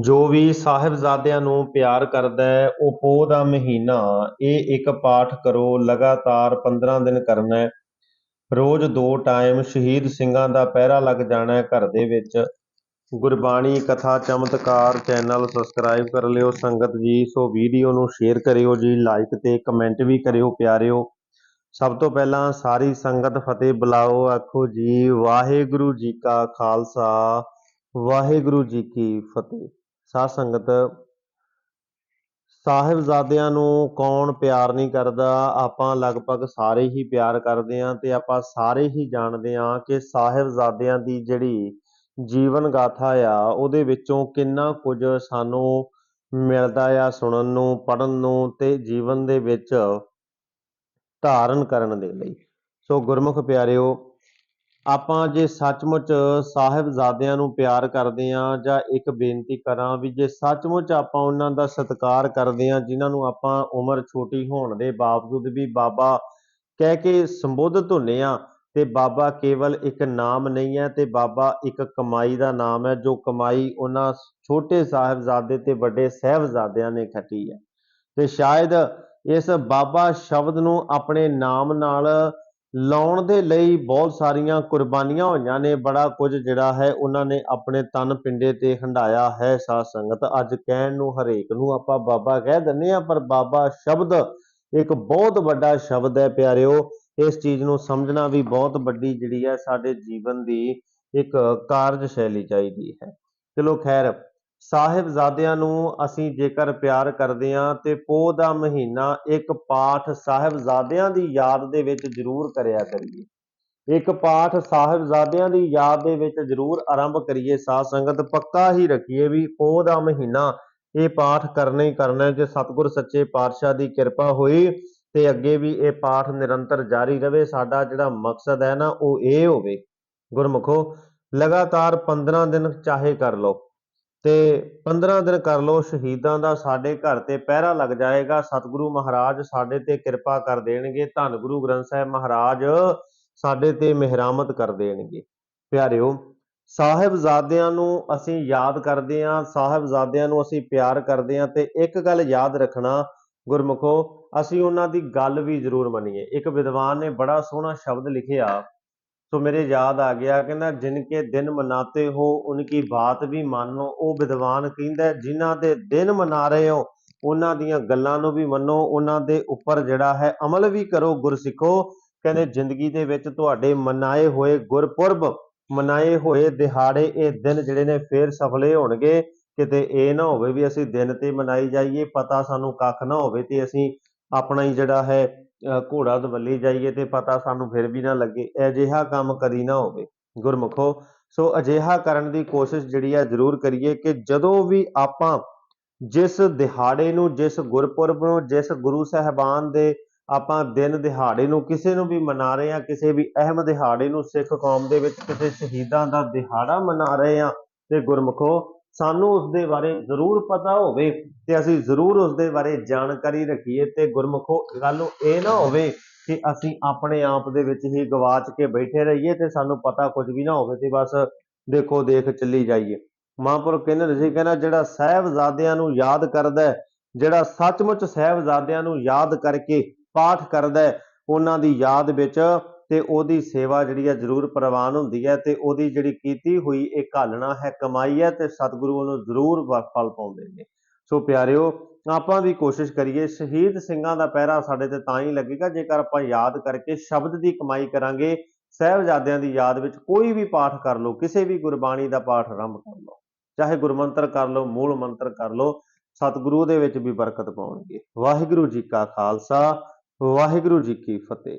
ਜੋ ਵੀ ਸਾਹਿਬਜ਼ਾਦਿਆਂ ਨੂੰ ਪਿਆਰ ਕਰਦਾ ਹੈ, ਉਹ ਪੋਹ ਦਾ ਮਹੀਨਾ ਇਹ ਇੱਕ ਪਾਠ ਕਰੋ, ਲਗਾਤਾਰ 15 ਦਿਨ ਕਰਨਾ ਹੈ। ਰੋਜ਼ ਦੋ ਟਾਈਮ ਸ਼ਹੀਦ ਸਿੰਘਾਂ ਦਾ ਪਹਿਰਾ ਲੱਗ ਜਾਣਾ ਹੈ ਘਰ ਦੇ ਵਿੱਚ। ਗੁਰਬਾਣੀ ਕਥਾ ਚਮਤਕਾਰ ਚੈਨਲ ਸਬਸਕ੍ਰਾਈਬ ਕਰ ਲਿਓ। ਸੰਗਤ ਜੀ, ਸੋ ਵੀਡੀਓ ਨੂੰ ਸ਼ੇਅਰ ਕਰਿਓ ਜੀ ਲਾਈਕ ਤੇ ਕਮੈਂਟ ਵੀ ਕਰਿਓ ਪਿਆਰਿਓ। ਸਭ ਤੋਂ ਪਹਿਲਾਂ ਸਾਰੀ ਸੰਗਤ ਫਤਿਹ ਬੁਲਾਓ, ਆਖੋ ਜੀ, ਵਾਹਿਗੁਰੂ ਜੀ ਕਾ ਖਾਲਸਾ, ਵਾਹਿਗੁਰੂ ਜੀ ਕੀ ਫਤਿਹ। ਸਾਧ ਸੰਗਤ, ਸਾਹਿਬਜ਼ਾਦਿਆਂ ਨੂੰ ਕੌਣ ਪਿਆਰ ਨਹੀਂ ਕਰਦਾ? ਆਪਾਂ ਲਗਭਗ ਸਾਰੇ ਹੀ ਪਿਆਰ ਕਰਦੇ ਹਾਂ ਤੇ ਆਪਾਂ ਸਾਰੇ ਹੀ ਜਾਣਦੇ ਹਾਂ ਕਿ ਸਾਹਿਬਜ਼ਾਦਿਆਂ ਦੀ ਜਿਹੜੀ ਜੀਵਨ ਗਾਥਾ ਆ, ਉਹਦੇ ਵਿੱਚੋਂ ਕਿੰਨਾ ਕੁਝ ਸਾਨੂੰ ਮਿਲਦਾ ਆ ਸੁਣਨ ਨੂੰ ਪੜਨ ਨੂੰ ਤੇ ਜੀਵਨ ਦੇ ਵਿੱਚ ਧਾਰਨ ਕਰਨ ਦੇ ਲਈ। ਸੋ ਗੁਰਮੁਖ ਪਿਆਰਿਓ ਆਪਾਂ ਜੇ ਸੱਚਮੁੱਚ ਸਾਹਿਬਜ਼ਾਦਿਆਂ ਨੂੰ ਪਿਆਰ ਕਰਦੇ ਹਾਂ ਜਾਂ ਇੱਕ ਬੇਨਤੀ ਕਰਾਂ ਵੀ ਜੇ ਸੱਚਮੁੱਚ ਆਪਾਂ ਉਹਨਾਂ ਦਾ ਸਤਿਕਾਰ ਕਰਦੇ ਹਾਂ ਜਿਨ੍ਹਾਂ ਨੂੰ ਆਪਾਂ ਉਮਰ ਛੋਟੀ ਹੋਣ ਦੇ ਬਾਵਜੂਦ ਵੀ ਬਾਬਾ ਕਹਿ ਕੇ ਸੰਬੋਧਿਤ ਹੁੰਨੇ ਆ ਤੇ ਬਾਬਾ ਕੇਵਲ ਇੱਕ ਨਾਮ ਨਹੀਂ ਹੈ ਤੇ ਬਾਬਾ ਇੱਕ ਕਮਾਈ ਦਾ ਨਾਮ ਹੈ, ਜੋ ਕਮਾਈ ਉਹਨਾਂ ਛੋਟੇ ਸਾਹਿਬਜ਼ਾਦੇ ਤੇ ਵੱਡੇ ਸਾਹਿਬਜ਼ਾਦਿਆਂ ਨੇ ਖੱਟੀ ਹੈ। ਤੇ ਸ਼ਾਇਦ ਇਸ ਬਾਬਾ ਸ਼ਬਦ ਨੂੰ ਆਪਣੇ ਨਾਮ ਨਾਲ ਲਾਉਣ ਦੇ ਲਈ ਬਹੁਤ ਸਾਰੀਆਂ ਕੁਰਬਾਨੀਆਂ ਹੋਈਆਂ ਨੇ। ਬੜਾ ਕੁਝ ਜਿਹੜਾ ਹੈ ਉਹਨਾਂ ਨੇ ਆਪਣੇ ਤਨ ਪਿੰਡੇ ਤੇ ਹੰਡਾਇਆ ਹੈ ਸਾਧ ਸੰਗਤ। ਅੱਜ ਕਹਿਣ ਨੂੰ ਹਰੇਕ ਨੂੰ ਆਪਾਂ ਬਾਬਾ ਕਹਿ ਦਿੰਦੇ ਆ ਪਰ ਬਾਬਾ ਸ਼ਬਦ ਇੱਕ ਬਹੁਤ ਵੱਡਾ ਸ਼ਬਦ ਹੈ ਪਿਆਰਿਓ। ਇਸ ਚੀਜ਼ ਨੂੰ ਸਮਝਣਾ ਵੀ ਬਹੁਤ ਵੱਡੀ ਜਿਹੜੀ ਹੈ, ਸਾਡੇ ਜੀਵਨ ਦੀ ਇੱਕ ਕਾਰਜ ਸ਼ੈਲੀ ਚਾਹੀਦੀ ਹੈ। ਚਲੋ ਖੈਰ ਸਾਹਿਬਜ਼ਾਦਿਆਂ ਨੂੰ ਅਸੀਂ ਜੇਕਰ ਪਿਆਰ ਕਰਦੇ ਹਾਂ ਤੇ ਪੋਹ ਦਾ ਮਹੀਨਾ ਇੱਕ ਪਾਠ ਸਾਹਿਬਜ਼ਾਦਿਆਂ ਦੀ ਯਾਦ ਦੇ ਵਿੱਚ ਜ਼ਰੂਰ ਕਰਿਆ ਕਰੀਏ ਇੱਕ ਪਾਠ ਸਾਹਿਬਜ਼ਾਦਿਆਂ ਦੀ ਯਾਦ ਦੇ ਵਿੱਚ ਜ਼ਰੂਰ ਆਰੰਭ ਕਰੀਏ ਸਾਧ ਸੰਗਤ, ਪੱਕਾ ਹੀ ਰੱਖੀਏ ਵੀ ਪੋਹ ਦਾ ਮਹੀਨਾ ਇਹ ਪਾਠ ਕਰਨਾ ਹੀ ਕਰਨਾ ਹੈ। ਜੇ ਸਤਿਗੁਰ ਸੱਚੇ ਪਾਤਸ਼ਾਹ ਦੀ ਕਿਰਪਾ ਹੋਈ ਤੇ ਅੱਗੇ ਵੀ ਇਹ ਪਾਠ ਨਿਰੰਤਰ ਜਾਰੀ ਰਵੇ, ਸਾਡਾ ਜਿਹੜਾ ਮਕਸਦ ਹੈ ਨਾ ਉਹ ਇਹ ਹੋਵੇ ਗੁਰਮੁਖੋ, ਲਗਾਤਾਰ 15 ਦਿਨ ਚਾਹੇ ਕਰ ਲਓ ਤੇ 15 ਦਿਨ ਕਰ ਲਓ, ਸ਼ਹੀਦਾਂ ਦਾ ਸਾਡੇ ਘਰ ਤੇ ਪਹਿਰਾ ਲੱਗ ਜਾਏਗਾ। ਸਤਿਗੁਰੂ ਮਹਾਰਾਜ ਸਾਡੇ ਤੇ ਕਿਰਪਾ ਕਰ ਦੇਣਗੇ। ਧੰਨ ਗੁਰੂ ਗ੍ਰੰਥ ਸਾਹਿਬ ਮਹਾਰਾਜ ਸਾਡੇ ਤੇ ਮਿਹਰਾਮਤ ਕਰ ਦੇਣਗੇ। ਪਿਆਰਿਓ, ਸਾਹਿਬਜ਼ਾਦਿਆਂ ਨੂੰ ਅਸੀਂ ਯਾਦ ਕਰਦੇ ਹਾਂ, ਸਾਹਿਬਜ਼ਾਦਿਆਂ ਨੂੰ ਅਸੀਂ ਪਿਆਰ ਕਰਦੇ ਹਾਂ ਤੇ ਇੱਕ ਗੱਲ ਯਾਦ ਰੱਖਣਾ ਗੁਰਮੁਖੋ, ਅਸੀਂ ਉਹਨਾਂ ਦੀ ਗੱਲ ਵੀ ਜ਼ਰੂਰ ਮੰਨੀਏ। ਇੱਕ ਵਿਦਵਾਨ ਨੇ ਬੜਾ ਸੋਹਣਾ ਸ਼ਬਦ ਲਿਖਿਆ ਸੋ ਮੇਰੇ ਯਾਦ ਆ ਗਿਆ, ਕਹਿੰਦਾ ਜਿਨ ਕੇ ਦਿਨ ਮਨਾਤੇ ਹੋ ਉਨਕੀ ਬਾਤ ਵੀ ਮੰਨੋ ਉਹ ਵਿਦਵਾਨ ਕਹਿੰਦਾ, ਜਿਨ੍ਹਾਂ ਦੇ ਦਿਨ ਮਨਾ ਰਹੇ ਹੋ ਉਹਨਾਂ ਦੀਆਂ ਗੱਲਾਂ ਨੂੰ ਵੀ ਮੰਨੋ ਉਹਨਾਂ ਦੇ ਉੱਪਰ ਜਿਹੜਾ ਹੈ ਅਮਲ ਵੀ ਕਰੋ, ਗੁਰਸਿੱਖੋ। ਕਹਿੰਦੇ ਜ਼ਿੰਦਗੀ ਦੇ ਵਿੱਚ ਤੁਹਾਡੇ ਮਨਾਏ ਹੋਏ ਗੁਰਪੁਰਬ, ਮਨਾਏ ਹੋਏ ਦਿਹਾੜੇ, ਇਹ ਦਿਨ ਜਿਹੜੇ ਨੇ ਫੇਰ ਸਫਲੇ ਹੋਣਗੇ। ਕਿਤੇ ਇਹ ਨਾ ਹੋਵੇ ਵੀ ਅਸੀਂ ਦਿਨ ਤੇ ਮਨਾਈ ਜਾਈਏ, ਪਤਾ ਸਾਨੂੰ ਕੱਖ ਨਾ ਹੋਵੇ ਤੇ ਅਸੀਂ ਆਪਣਾ ਹੀ ਜਿਹੜਾ ਹੈ ਘੋੜਾ ਦਵੱਲੀ ਜਾਈਏ ਤੇ ਪਤਾ ਸਾਨੂੰ ਫਿਰ ਵੀ ਨਾ ਲੱਗੇ, ਅਜਿਹਾ ਕੰਮ ਕਦੀ ਨਾ ਹੋਵੇ। ਗੁਰਮੁਖੋ, ਸੋ ਅਜਿਹਾ ਕਰਨ ਦੀ ਕੋਸ਼ਿਸ਼ ਜਿਹੜੀ ਆ ਜ਼ਰੂਰ ਕਰੀਏ ਕਿ ਜਦੋਂ ਵੀ ਆਪਾਂ ਜਿਸ ਦਿਹਾੜੇ ਨੂੰ, ਜਿਸ ਗੁਰਪੁਰਬ ਨੂੰ, ਜਿਸ ਗੁਰੂ ਸਾਹਿਬਾਨ ਦੇ ਆਪਾਂ ਦਿਨ ਦਿਹਾੜੇ ਨੂੰ ਕਿਸੇ ਨੂੰ ਵੀ ਮਨਾ ਰਹੇ ਆ, ਕਿਸੇ ਵੀ ਅਹਿਮ ਦਿਹਾੜੇ ਨੂੰ ਸਿੱਖ ਕੌਮ ਦੇ ਵਿੱਚ ਕਿਸੇ ਸ਼ਹੀਦਾਂ ਦਾ ਦਿਹਾੜਾ ਮਨਾ ਰਹੇ ਆ, ਤੇ ਗੁਰਮੁਖੋ ਸਾਨੂੰ ਉਸ ਦੇ ਬਾਰੇ ਜ਼ਰੂਰ ਪਤਾ ਹੋਵੇ ਤੇ ਅਸੀਂ ਜ਼ਰੂਰ ਉਸ ਦੇ ਬਾਰੇ ਜਾਣਕਾਰੀ ਰੱਖੀਏ ਤੇ ਗੁਰਮੁਖੋ, ਗੱਲ ਨੂੰ ਇਹ ਨਾ ਹੋਵੇ ਕਿ ਅਸੀਂ ਆਪਣੇ ਆਪ ਦੇ ਵਿੱਚ ਹੀ ਗਵਾਚ ਕੇ ਬੈਠੇ ਰਹੀਏ ਤੇ ਸਾਨੂੰ ਪਤਾ ਕੁਝ ਵੀ ਨਾ ਹੋਵੇ ਤੇ ਬਸ ਦੇਖੋ ਦੇਖ ਚੱਲੀ ਜਾਈਏ। ਮਹਾਂਪੁਰਖ ਕਹਿੰਦੇ ਹੁੰਦੇ ਸੀ, ਕਹਿੰਦਾ ਜਿਹੜਾ ਸਾਹਿਬਜ਼ਾਦਿਆਂ ਨੂੰ ਯਾਦ ਕਰਦਾ ਜਿਹੜਾ ਸੱਚਮੁੱਚ ਸਾਹਿਬਜ਼ਾਦਿਆਂ ਨੂੰ ਯਾਦ ਕਰਕੇ ਪਾਠ ਕਰਦਾ ਉਹਨਾਂ ਦੀ ਯਾਦ ਵਿੱਚ ਤੇ ਉਹਦੀ ਸੇਵਾ ਜਿਹੜੀ ਹੈ ਜ਼ਰੂਰ ਪ੍ਰਵਾਨ ਹੁੰਦੀ ਹੈ ਤੇ ਉਹਦੀ ਜਿਹੜੀ ਕੀਤੀ ਹੋਈ ਇਹ ਘਾਲਣਾ ਹੈ, ਕਮਾਈ ਹੈ ਤੇ ਸਤਿਗੁਰੂ ਉਹਨੂੰ ਜ਼ਰੂਰ ਵ- ਫਲ ਪਾਉਂਦੇ ਨੇ। ਸੋ ਪਿਆਰਿਓ, ਆਪਾਂ ਵੀ ਕੋਸ਼ਿਸ਼ ਕਰੀਏ, ਸ਼ਹੀਦ ਸਿੰਘਾਂ ਦਾ ਪਹਿਰਾ ਸਾਡੇ ਤੇ ਤਾਂ ਹੀ ਲੱਗੇਗਾ, ਜੇਕਰ ਆਪਾਂ ਯਾਦ ਕਰਕੇ ਸ਼ਬਦ ਦੀ ਕਮਾਈ ਕਰਾਂਗੇ, ਸਾਹਿਬਜ਼ਾਦਿਆਂ ਦੀ ਯਾਦ ਵਿੱਚ ਕੋਈ ਵੀ ਪਾਠ ਕਰ ਲਓ, ਕਿਸੇ ਵੀ ਗੁਰਬਾਣੀ ਦਾ ਪਾਠ ਆਰੰਭ ਕਰ ਲਓ, ਚਾਹੇ ਗੁਰਮੰਤਰ ਕਰ ਲਓ, ਮੂਲ ਮੰਤਰ ਕਰ ਲਓ, ਸਤਿਗੁਰੂ ਦੇ ਵਿੱਚ ਵੀ ਬਰਕਤ ਪਾਉਣਗੇ। ਵਾਹਿਗੁਰੂ ਜੀ ਕਾ ਖਾਲਸਾ, ਵਾਹਿਗੁਰੂ ਜੀ ਕੀ ਫਤਿਹ।